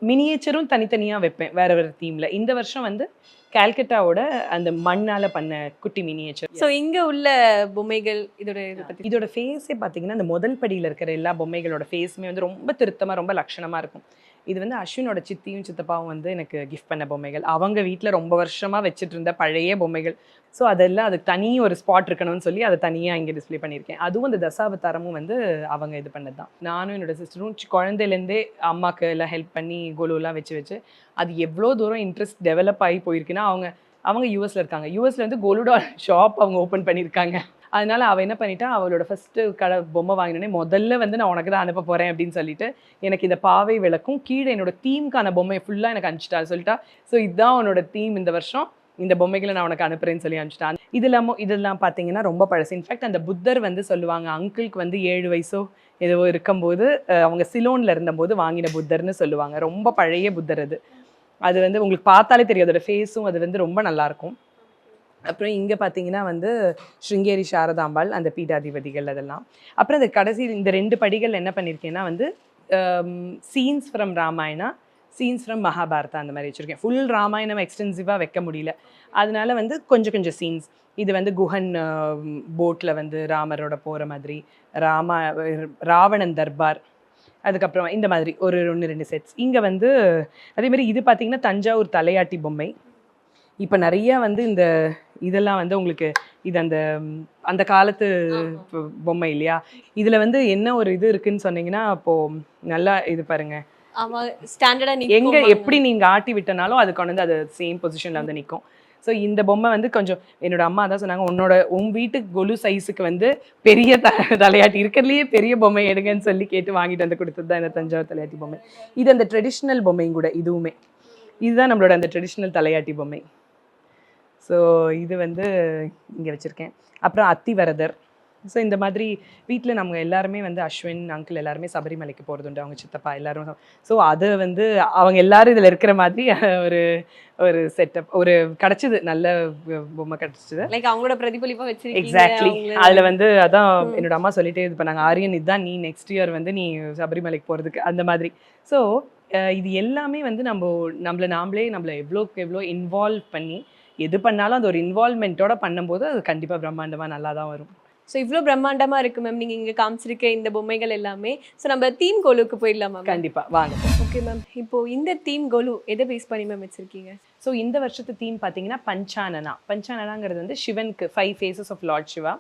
மினியேச்சரும் தனித்தனியாக வைப்பேன் வேற வேறு தீமில் இந்த வருஷம் வந்து கால்கட்டாவோட அந்த மண்ணால் பண்ண குட்டி மினியேச்சர் சோ இங்க உள்ள பொம்மைகள் இதோட இதை இதோட ஃபேஸே பார்த்தீங்கன்னா இந்த முதல் படியில் இருக்கிற எல்லா பொம்மைகளோட ஃபேஸுமே வந்து ரொம்ப திருத்தமாக ரொம்ப லட்சணமாக இருக்கும். இது வந்து அஸ்வினோட சித்தியும் சித்தப்பாவும் வந்து எனக்கு கிஃப்ட் பண்ண பொம்மைகள். அவங்க வீட்டில் ரொம்ப வருஷமாக வச்சுட்டு இருந்த பழைய பொம்மைகள். ஸோ அதெல்லாம் அதுக்கு தனி ஒரு ஸ்பாட் இருக்கணும்னு சொல்லி அதை தனியாக இங்கே டிஸ்ப்ளே பண்ணியிருக்கேன். அதுவும் அந்த தசாவதாரமும் வந்து அவங்க இது பண்ணது தான் நானும் என்னோட சிஸ்டரும் குழந்தையிலேருந்தே அம்மாவுக்கு எல்லாம் ஹெல்ப் பண்ணி கோலுலாம் வச்சு வச்சு அது எவ்வளோ தூரம் இன்ட்ரெஸ்ட் டெவலப் ஆகி போயிருக்குன்னா அவங்க அவங்க யூஎஸ்ல இருக்காங்க. யூஎஸ்லேருந்து வந்து கோலுடா ஷாப் அவங்க ஓப்பன் பண்ணியிருக்காங்க. அதனால அவள் என்ன பண்ணிட்டா அவளோட ஃபஸ்ட்டு கடை பொம்மை வாங்கினோடனே முதல்ல வந்து நான் உனக்கு தான் அனுப்ப போகிறேன் அப்படின்னு சொல்லிட்டு எனக்கு இந்த பாவை விளக்கும் கீழே என்னோட தீம்க்கான பொம்மையை ஃபுல்லாக எனக்கு அனுப்பிச்சிட்டா சொல்லிட்டா. ஸோ இதுதான் உன்னோட தீம் இந்த வருஷம். இந்த பொம்மைகளை நான் உனக்கு அனுப்புறேன்னு சொல்லி அனுப்பிச்சிட்டான் இதெல்லாம் இதெல்லாம் பார்த்தீங்கன்னா ரொம்ப பழசு. இன்ஃபேக்ட் அந்த புத்தர் வந்து சொல்லுவாங்க அங்கிளுக்கு வந்து ஏழு வயசோ ஏதோ இருக்கும்போது அவங்க சிலோனில் இருந்தபோது வாங்கின புத்தர்னு சொல்லுவாங்க. ரொம்ப பழைய புத்தர் அது. அது வந்து உங்களுக்கு பார்த்தாலே தெரியும் அதோட ஃபேஸும் அது வந்து ரொம்ப நல்லாயிருக்கும் அப்புறம் இங்கே பார்த்தீங்கன்னா வந்து ஸ்ருங்கேரி சாரதாம்பாள் அந்த பீடாதிபதிகள் அதெல்லாம். அப்புறம் அந்த கடைசி இந்த ரெண்டு படிகள் என்ன பண்ணியிருக்கேன்னா வந்து scenes from Ramayana scenes from Mahabharata அந்த மாதிரி வச்சுருக்கேன். ஃபுல் ராமாயணம் எக்ஸ்டென்சிவாக வைக்க முடியல. அதனால வந்து கொஞ்சம் கொஞ்சம் சீன்ஸ் இது வந்து குஹன் போட்டில் வந்து ராமரோட போகிற மாதிரி ராமா ராவணன் தர்பார் அதுக்கப்புறம் இந்த மாதிரி ஒரு ஒன்று ரெண்டு செட்ஸ் இங்கே வந்து அதே மாதிரி இது பார்த்தீங்கன்னா தஞ்சாவூர் தலையாட்டி பொம்மை. இப்போ நிறைய வந்து இந்த இதெல்லாம் வந்து உங்களுக்கு இது அந்த அந்த காலத்து பொம்மை இல்லையா? இதில் வந்து என்ன ஒரு இது இருக்குன்னு சொன்னீங்கன்னா அப்போ நல்லா இது பாருங்க. எங்க எப்படி நீங்க ஆட்டி விட்டனாலும் அது கொண்டு வந்து அது சேம் பொசிஷன்ல வந்து நிற்கும் ஸோ இந்த பொம்மை வந்து கொஞ்சம் என்னோட அம்மா தான் சொன்னாங்க உன்னோட உன் வீட்டுக்கு கொலு சைஸுக்கு வந்து பெரிய த தலையாட்டி இருக்கிறதுலையே பெரிய பொம்மை எடுங்கன்னு சொல்லி கேட்டு வாங்கிட்டு வந்து கொடுத்தது தான் இந்த தஞ்சாவூர் தலையாட்டி பொம்மை. இது அந்த ட்ரெடிஷ்னல் பொம்மையும் கூட இதுவுமே. இதுதான் நம்மளோட அந்த ட்ரெடிஷ்னல் தலையாட்டி பொம்மை. ஸோ இது வந்து இங்கே வச்சுருக்கேன். அப்புறம் அத்திவரதர். ஸோ இந்த மாதிரி வீட்டில் நம்ம எல்லாருமே வந்து அஸ்வின் அங்கிள் எல்லாருமே சபரிமலைக்கு போகிறது உண்டு. அவங்க சித்தப்பா எல்லாரும். ஸோ அது வந்து அவங்க எல்லாரும் இதில் இருக்கிற மாதிரி ஒரு ஒரு செட்டப் ஒரு கிடச்சிது. நல்ல பொம்மை கிடச்சிது. லைக் அவங்களோட பிரதிபலிப்பா வச்சிருக்கீங்க. எக்ஸாக்ட்லி அதில் வந்து அதான். என்னோட அம்மா சொல்லிட்டே இது பண்ணாங்க. ஆரியன் இதுதான் நீ நெக்ஸ்ட் இயர் வந்து நீ சபரிமலைக்கு போகிறதுக்கு அந்த மாதிரி. ஸோ இது எல்லாமே வந்து நம்ம நம்மள நாமளே நம்மள எவ்வளோக்கு எவ்வளோ இன்வால்வ் பண்ணி எது பண்ணாலும் அது ஒரு இன்வால்மெண்ட்டோட பண்ணும்போது அது கண்டிப்பாக பிரம்மாண்டமாக நல்லா தான் வரும். ஸோ இவ்வளோ பிரம்மாண்டமா இருக்கு மேம் நீங்க இங்க காமிச்சிருக்க இந்த பொம்மைகள் எல்லாமே. ஸோ நம்ம தீம் கோலுக்கு போயிடலாமா மேம் கண்டிப்பாக வாங்க. ஓகே மேம் இப்போ இந்த தீம் கோலு எதை பேஸ் பண்ணி மேம் வச்சிருக்கீங்க? ஸோ இந்த வருஷத்து தீம் பார்த்தீங்கன்னா பஞ்சானனா. பஞ்சானனாங்கிறது வந்து சிவனுக்கு five faces of lord Shiva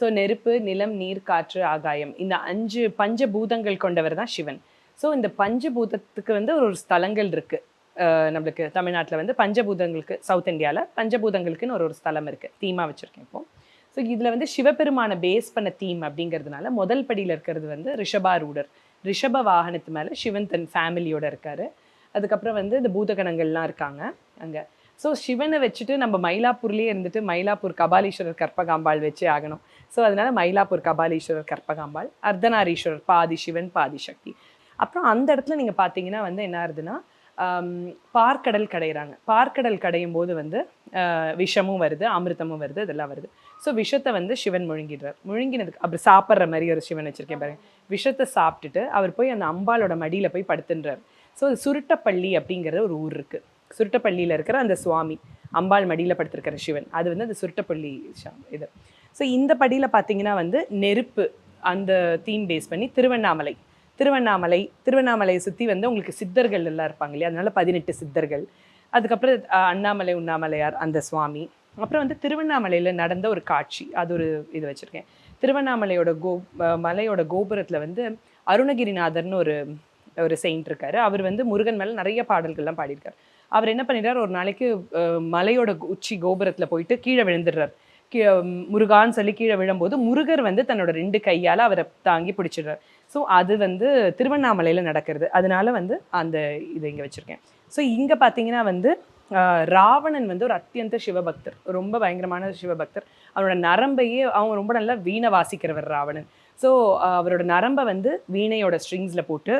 so நெருப்பு நிலம் நீர் காற்று ஆகாயம். இந்த அஞ்சு பஞ்சபூதங்கள் கொண்டவர் தான் சிவன். ஸோ இந்த பஞ்சபூதத்துக்கு வந்து ஒரு ஒரு ஸ்தலங்கள் இருக்கு. அஹ் நம்மளுக்கு தமிழ்நாட்டில் வந்து பஞ்சபூதங்களுக்கு சவுத் இந்தியாவில் பஞ்சபூதங்களுக்குன்னு ஒரு ஒரு ஸ்தலம் இருக்குது தீமாக வச்சுருக்கேன் இப்போ. ஸோ இதில் வந்து சிவபெருமானை பேஸ் பண்ண தீம் அப்படிங்கிறதுனால முதல் படியில் இருக்கிறது வந்து ரிஷபாரூடர். ரிஷப வாகனத்து மேலே சிவன் தன் ஃபேமிலியோட இருக்கார். அதுக்கப்புறம் வந்து இந்த பூதகணங்கள்லாம் இருக்காங்க அங்கே. ஸோ சிவனை வச்சுட்டு நம்ம மயிலாப்பூர்லேயே இருந்துட்டு மயிலாப்பூர் கபாலீஸ்வரர் கற்பகாம்பாள் வச்சே ஆகணும். ஸோ அதனால் மயிலாப்பூர் கபாலீஸ்வரர் கற்பகாம்பாள் அர்த்தநாரீஸ்வரர் பாதி சிவன் பாதி சக்தி. அப்புறம் அந்த இடத்துல நீங்கள் பார்த்தீங்கன்னா வந்து என்ன ஆகுதுன்னா பார்க்கடல் கடையிறாங்க. பார்க்கடல் கடையும் போது வந்து விஷமும் வருது அமிர்தமும் வருது இதெல்லாம் வருது. ஸோ விஷத்தை வந்து சிவன் முழுங்கிடுறார். முழுங்கினதுக்கு அப்புறம் சாப்பிட்ற மாதிரி ஒரு சிவன் வச்சுருக்கேன் பாருங்க. விஷத்தை சாப்பிட்டுட்டு அவர் போய் அந்த அம்பாலோட மடியில் போய் படுத்துன்றார். ஸோ சுருட்டப்பள்ளி அப்படிங்கிற ஒரு ஊர் இருக்குது சுருட்டப்பள்ளியில் இருக்கிற அந்த சுவாமி அம்பாள் மடியில் படுத்திருக்கிற சிவன். அது வந்து அந்த சுருட்டப்பள்ளி இது. ஸோ இந்த படியில் பார்த்தீங்கன்னா வந்து நெருப்பு அந்த தீம் பேஸ் பண்ணி திருவண்ணாமலை. திருவண்ணாமலை திருவண்ணாமலையை சுற்றி வந்து உங்களுக்கு சித்தர்கள் எல்லாம் இருப்பாங்க இல்லையா? அதனால பதினெட்டு சித்தர்கள். அதுக்கப்புறம் அண்ணாமலை உண்ணாமலையார் அந்த சுவாமி. அப்புறம் வந்து திருவண்ணாமலையில் நடந்த ஒரு காட்சி. அது ஒரு இது வச்சுருக்கேன். திருவண்ணாமலையோட கோ மலையோட கோபுரத்தில் வந்து அருணகிரிநாதர்னு ஒரு ஒரு செயின்ட் இருக்காரு. அவர் வந்து முருகன் மேலே நிறைய பாடல்கள்லாம் பாடியிருக்கார். அவர் என்ன பண்ணிடுறார்? ஒரு நாளைக்கு மலையோட உச்சி கோபுரத்தில் போயிட்டு கீழே விழுந்துடுறார். கீ முருகான்னு சொல்லி கீழே விழும்போது முருகர் வந்து தன்னோட ரெண்டு கையால் அவரை தாங்கி பிடிச்சிடுறார். ஸோ அது வந்து திருவண்ணாமலையில் நடக்கிறது. அதனால வந்து அந்த இதை இங்கே வச்சுருக்கேன். ஸோ இங்கே பார்த்தீங்கன்னா வந்து ராவணன் வந்து ஒரு அத்தியந்த சிவபக்தர். ரொம்ப பயங்கரமான சிவபக்தர். அவரோட நரம்பையே அவங்க ரொம்ப நல்லா வீணை வாசிக்கிறவர் ராவணன். ஸோ uh, அவரோட நரம்பை வந்து வீணையோட ஸ்ட்ரிங்ஸில் போட்டு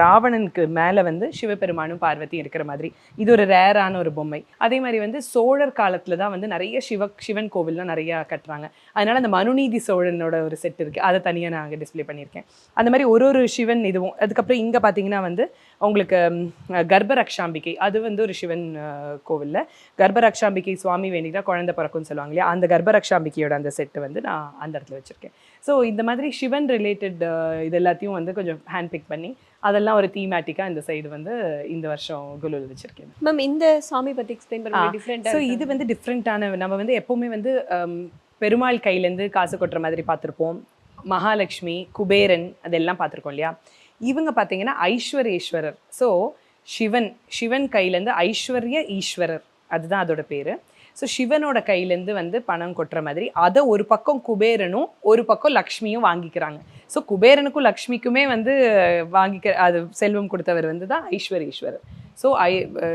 ராவணனுக்கு மேலே வந்து சிவபெருமானும் பார்வதியும் இருக்கிற மாதிரி. இது ஒரு ரேரான ஒரு பொம்மை. அதே மாதிரி வந்து சோழர் காலத்தில் தான் வந்து நிறைய சிவ சிவன் கோவில்லாம் நிறையா கட்டுறாங்க. அதனால் அந்த மனுநீதி சோழனோட ஒரு செட் இருக்குது அதை தனியாக நான் அங்கே டிஸ்ப்ளே பண்ணியிருக்கேன். அந்த மாதிரி ஒரு ஒரு சிவன் இதுவும். அதுக்கப்புறம் இங்கே பார்த்தீங்கன்னா வந்து உங்களுக்கு கர்ப்பரக்ஷாம்பிகை. அது வந்து ஒரு சிவன் கோவிலில். கர்ப்பரக்ஷாம்பிகை சுவாமி வேண்டிட்டா குழந்தை பிறக்கும்னு சொல்லுவாங்க இல்லையா? அந்த கர்ப்பரக்ஷாம்பிகையோட அந்த செட்டு வந்து நான் அந்த இடத்துல வச்சுருக்கேன். ஸோ இந்த மாதிரி சிவன் ரிலேட்டட் இது எல்லாத்தையும் வந்து கொஞ்சம் ஹேண்ட் பிக் பண்ணி அதெல்லாம் ஒரு தீமேட்டிக்காக இந்த சைடு வந்து இந்த வருஷம் குலுவில் வச்சுருக்கேன். மேம் இந்த சாமி பத்தி எக்ஸ்பிளைன் பண்ணுங்க டிஃப்ரெண்டா ஸோ இது வந்து டிஃப்ரெண்ட்டான நம்ம வந்து எப்போவுமே வந்து ஹம், பெருமாள் கையிலேருந்து காசு கொட்டுற மாதிரி பார்த்துருப்போம். மகாலட்சுமி குபேரன் அதெல்லாம் பார்த்துருக்கோம் இல்லையா? இவங்க பார்த்தீங்கன்னா ஐஸ்வரேஸ்வரர். ஸோ சிவன் சிவன் கையிலேருந்து ஐஸ்வர்ய ஈஸ்வரர். அதுதான் அதோட பேர். ஸோ சிவனோட கையிலேருந்து வந்து பணம் கொட்டுற மாதிரி அதை ஒரு பக்கம் குபேரனும் ஒரு பக்கம் லக்ஷ்மியும் வாங்கிக்கிறாங்க. ஸோ குபேரனுக்கும் லக்ஷ்மிக்குமே வந்து வாங்கிக்க அது செல்வம் கொடுத்தவர் வந்து தான் ஐஸ்வரீஸ்வரர். ஸோ ஐ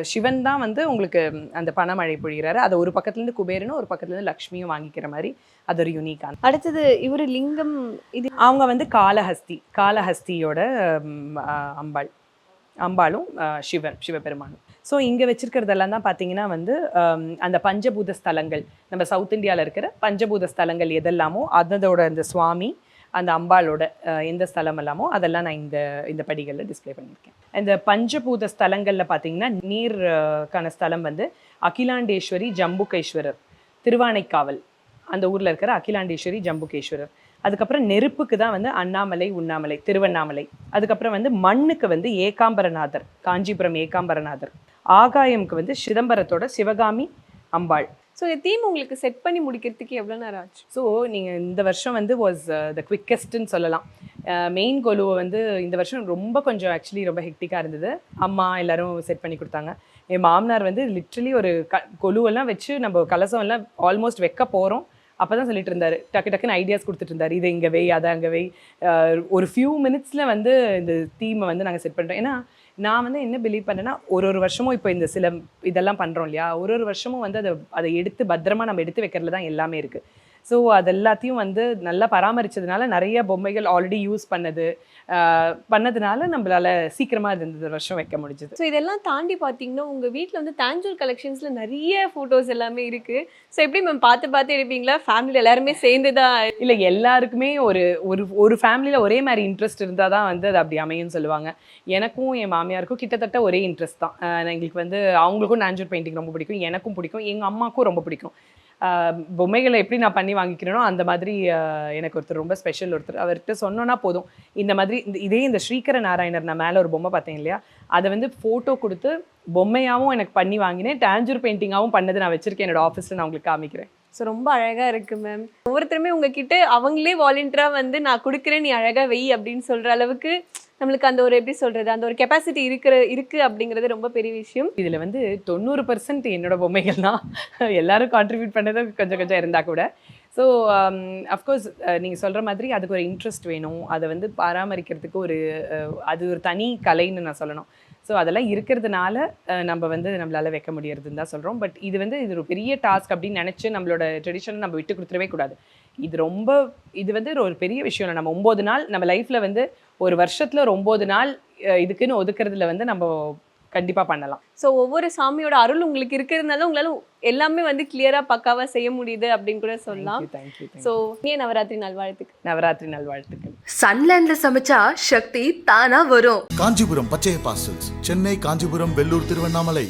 சிவன் தான் வந்து உங்களுக்கு அந்த பணமழை பொழிகிறாரு. அதை ஒரு பக்கத்துலேருந்து குபேரனும் ஒரு பக்கத்துலேருந்து லக்ஷ்மியும் வாங்கிக்கிற மாதிரி அது ஒரு யூனிக்கான அடுத்தது இவரு லிங்கம் இது அவங்க வந்து காளஹஸ்தி காளஹஸ்தியோட ம், அஹ், அம்பாள். அம்பாளும் சிவன் சிவபெருமானும். ஸோ இங்கே வச்சிருக்கிறதெல்லாம் தான் பார்த்தீங்கன்னா வந்து um, அந்த பஞ்சபூத ஸ்தலங்கள். நம்ம சவுத் இந்தியாவில் இருக்கிற பஞ்சபூத ஸ்தலங்கள் எதெல்லாமோ அதோட அந்த சுவாமி அந்த அம்பாளோட எந்த ஸ்தலம் எல்லாமோ அதெல்லாம் நான் இந்த இந்த படிகளில் டிஸ்ப்ளே பண்ணியிருக்கேன். இந்த பஞ்சபூத ஸ்தலங்களில் பார்த்தீங்கன்னா நீர்க்கான ஸ்தலம் வந்து அகிலாண்டேஸ்வரி ஜம்புகேஸ்வரர் திருவானைக்காவல். அந்த ஊரில் இருக்கிற அகிலாண்டேஸ்வரி ஜம்புகேஸ்வரர். அதுக்கப்புறம் நெருப்புக்கு தான் வந்து அண்ணாமலை உண்ணாமலை திருவண்ணாமலை. அதுக்கப்புறம் வந்து மண்ணுக்கு வந்து ஏகாம்பரநாதர் காஞ்சிபுரம் ஏகாம்பரநாதர். ஆகாயம்க்கு வந்து சிதம்பரத்தோட சிவகாமி அம்பாள். ஸோ இந்த தீம் உங்களுக்கு செட் பண்ணி முடிக்கிறதுக்கு எவ்வளோ நேரம் ஆச்சு? ஸோ நீங்கள் இந்த வருஷம் வந்து வாஸ் த குவிக்கஸ்ட்னு சொல்லலாம். Uh, மெயின் கொலுவை வந்து இந்த வருஷம் ரொம்ப கொஞ்சம் ஆக்சுவலி ரொம்ப ஹெக்டிக்காக இருந்தது. அம்மா எல்லாரும் செட் பண்ணி கொடுத்தாங்க. என் மாமனார் வந்து லிட்ரலி ஒரு க கொலுவெல்லாம் வச்சு நம்ம கலசம் எல்லாம் ஆல்மோஸ்ட் வைக்க போகிறோம் அப்போ தான் சொல்லிட்டு இருந்தார். டக்கு டக்குன்னு ஐடியாஸ் கொடுத்துட்டு இருந்தார். இது இங்கே வை அதை அங்கே வை. Uh, ஒரு ஃபியூ மினிட்ஸில் வந்து இந்த தீமை வந்து நாங்கள் செட் பண்ணுறோம் ஏன்னா நான் வந்து என்ன பிலீவ் பண்ணேன்னா ஒரு ஒரு வருஷமும் இப்போ இந்த சில இதெல்லாம் பண்ணுறோம் இல்லையா? ஒரு ஒரு வருஷமும் வந்து அதை அதை எடுத்து பத்திரமா நம்ம எடுத்து வைக்கிறதுல தான் எல்லாமே இருக்குது ஸோ அது எல்லாத்தையும் வந்து நல்லா பராமரிச்சதுனால நிறைய பொம்மைகள் ஆல்ரெடி யூஸ் பண்ணது. பண்ணதுனால நம்மளால சீக்கிரமா அது இந்த வருஷம் வைக்க முடிஞ்சது. ஸோ இதெல்லாம் தாண்டி பார்த்தீங்கன்னா உங்க வீட்டில் வந்து தாஞ்சூர் கலெக்ஷன்ஸ்ல நிறைய ஃபோட்டோஸ் எல்லாமே இருக்கு. ஸோ எப்படி மேம் பார்த்து பார்த்து எடுப்பீங்களா? ஃபேமிலியில் எல்லாருமே சேர்ந்து தான் இல்லை எல்லாருக்குமே ஒரு ஒரு ஒரு ஃபேமிலியில் ஒரே மாதிரி இன்ட்ரெஸ்ட் இருந்தால் தான் வந்து அது அப்படி அமையும்னு சொல்லுவாங்க. எனக்கும் என் மாமியாருக்கும் கிட்டத்தட்ட ஒரே இன்ட்ரெஸ்ட் தான். எங்களுக்கு வந்து அவங்களுக்கும் நாஞ்சூர் பெயிண்டிங் ரொம்ப பிடிக்கும் எனக்கும் பிடிக்கும் எங்கள் அம்மாவுக்கும் ரொம்ப பிடிக்கும். பொம்மைகளை எப்படி நான் பண்ணி வாங்கிக்கிறேனோ அந்த மாதிரி எனக்கு ஒருத்தர் ரொம்ப ஸ்பெஷல் ஒருத்தர். அவர்கிட்ட சொன்னோன்னா போதும். இந்த மாதிரி இந்த இதே இந்த ஸ்ரீகர நாராயணர் நான் மேலே ஒரு பொம்மை பார்த்தேன் இல்லையா? அதை வந்து ஃபோட்டோ கொடுத்து பொம்மையாகவும் எனக்கு பண்ணி வாங்கினேன். டேஞ்சூர் பெயிண்டிங்காகவும் பண்ணது நான் வச்சுருக்கேன். என்னோட ஆஃபீஸில் நான் உங்களுக்கு காமிக்கிறேன். ஸோ ரொம்ப அழகாக இருக்குது மேம் ஒவ்வொருத்தருமே உங்ககிட்ட அவங்களே வாலண்டியராக வந்து நான் கொடுக்குறேன் நீ அழகாக வெய் அப்படின்னு சொல்கிற அளவுக்கு நம்மளுக்கு அந்த ஒரு எப்படி சொல்றது அந்த ஒரு கெப்பாசிட்டி இருக்கிற இருக்கு அப்படிங்கிறது ரொம்ப பெரிய விஷயம். இதில் வந்து தொண்ணூறு பர்சன்ட் என்னோட பொம்மைகள் தான். எல்லாரும் கான்ட்ரிபியூட் பண்ணதும் கொஞ்சம் கொஞ்சம் இருந்தால் கூட. ஸோ um, அஃப்கோர்ஸ் நீங்கள் சொல்கிற மாதிரி அதுக்கு ஒரு இன்ட்ரெஸ்ட் வேணும். அதை வந்து பராமரிக்கிறதுக்கு ஒரு அது ஒரு தனி கலைன்னு நான் சொல்லணும். ஸோ அதெல்லாம் இருக்கிறதுனால நம்ம வந்து நம்மளால வைக்க முடியறதுன்னு தான் சொல்கிறோம் பட் இது வந்து இது ஒரு பெரிய டாஸ்க் அப்படின்னு நினச்சி நம்மளோட ட்ரெடிஷனை நம்ம விட்டு கொடுத்துடவே கூடாது. இது ரொம்ப இது வந்து ஒரு பெரிய விஷயம் இல்லை. நம்ம ஒம்பது நாள் நம்ம லைஃப்பில் வந்து ஒரு வருஷத்தில் ஒரு ஒம்பது நாள் இதுக்குன்னு ஒதுக்குறதுல வந்து நம்ம கண்டிப்பாக பண்ணலாம். ஸோ ஒவ்வொரு சாமியோட அருள் உங்களுக்கு இருக்கிறதுனால உங்களால எல்லாமே வந்து கிளியரா பக்காவா செய்ய முடியுது அப்படின்னு கூட சொல்லலாம். ஸோ இனிய நவராத்திரி நல்வாழ்த்துக்கு நவராத்திரி நல்வாழ்த்துக்கள். சன்லேண்ட்ல சமைச்சா சக்தி தானா வரும். காஞ்சிபுரம் பச்சைய பாசல்ஸ் சென்னை காஞ்சிபுரம் வெள்ளூர் திருவண்ணாமலை.